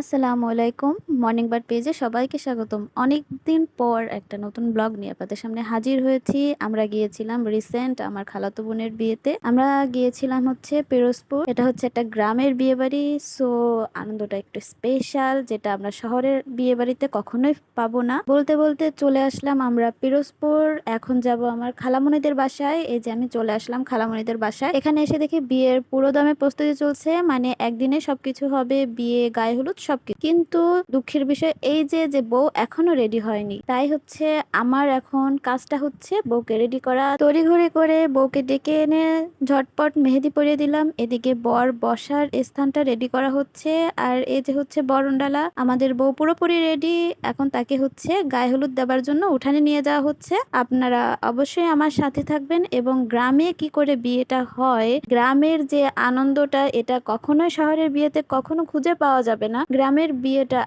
আসসালামু আলাইকুম। Morning bird পেজে সবাইকে স্বাগতম। অনেক দিন পর একটা নতুন ব্লগ নিয়ে আপনাদের সামনে হাজির হয়েছি। আমরা গিয়েছিলাম রিসেন্ট আমার খালাতো বোনের বিয়েতে। আমরা গিয়েছিলাম হচ্ছে পিরোজপুর। এটা হচ্ছে একটা গ্রামের বিয়ে বাড়ি সো, আনন্দটা একটু স্পেশাল, যেটা আমরা শহরের বিয়ে বাড়িতে কখনোই পাবো না। বলতে বলতে চলে আসলাম আমরা পিরোজপুর। এখন যাব আমার খালামণিদের বাসায়। এই যে আমি চলে আসলাম খালামণিদের বাসায়। এখানে এসে দেখি বিয়ের পুরো দমে প্রস্তুতি চলছে। মানে একদিনে সবকিছু হবে। বিয়ে, গায়ে হলুদ সবকিছু। কিন্তু দুঃখের বিষয় এই যে যে বউ এখনও রেডি হয়নি, তাই হচ্ছে আমার এখন কাজটা হচ্ছে বউকে রেডি করা। তড়িঘড়ি করে বউকে ডেকে এনে ঝটপট মেহেদি পরিয়ে দিলাম। এদিকে বর বসার স্থানটা রেডি করা হচ্ছে। আর এই যে হচ্ছে বরণডালা, আমাদের বউ পুরোপুরি রেডি এখন তাকে হচ্ছে গায়ে হলুদ দেওয়ার জন্য উঠানে নিয়ে যাওয়া হচ্ছে। আপনারা অবশ্যই আমার সাথে থাকবেন এবং গ্রামে কি করে বিয়েটা হয়, গ্রামের যে আনন্দটা, এটা কখনোই শহরের বিয়েতে কখনো খুঁজে পাওয়া যাবে না। গ্রামের বিয়েটা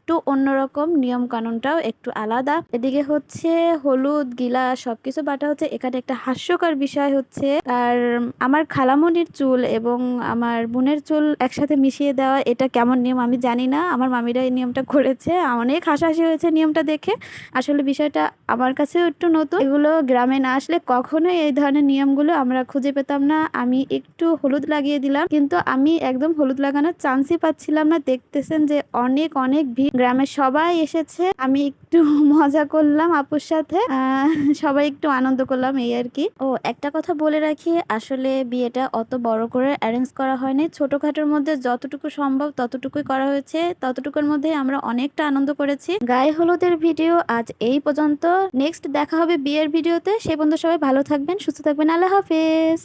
একটু অন্যরকম নিয়ম কানুনটাও একটু আলাদা। এদিকে হচ্ছে হলুদ, গিলা সবকিছু, বাটা হচ্ছে এখানে একটা হাস্যকর বিষয় হচ্ছে, আর আমার খালামনির চুল এবং আমার বোনের চুল একসাথে মিশিয়ে দেওয়া, এটা কেমন নিয়ম আমি জানি না। আমার মামিরা এই নিয়মটা করেছে। অনেক হাসাহাসি হয়েছে নিয়মটা দেখে। আসলে বিষয়টা আমার কাছেও একটু নতুন। এগুলো গ্রামে না আসলে কখনোই এই ধরনের নিয়মগুলো আমরা খুঁজে পেতাম না। আমি একটু হলুদ লাগিয়ে দিলাম, কিন্তু আমি একদম হলুদ লাগানোর চান্সই পাচ্ছিলাম না। দেখতেছেন যে অনেক অনেক ভিড়। গ্রামের সবাই এসেছে। আমি একটু মজা করলাম আপুর সাথে। সবাই একটু আনন্দ করলাম এই আর কি। ও, একটা কথা বলে রাখি, আসলে বিয়েটা অত বড় করে অ্যারেঞ্জ করা হয়নি। ছোটখাটোর মধ্যে যতটুকু সম্ভব ততটুকুই করা হয়েছে। ততটুকুর মধ্যে আমরা অনেকটা আনন্দ করেছি। গায়ে হলুদের ভিডিও আজ এই পর্যন্ত। নেক্সট দেখা হবে বিয়ের ভিডিওতে। সে পর্যন্ত সবাই ভালো থাকবেন, সুস্থ থাকবেন। আল্লাহ হাফেজ।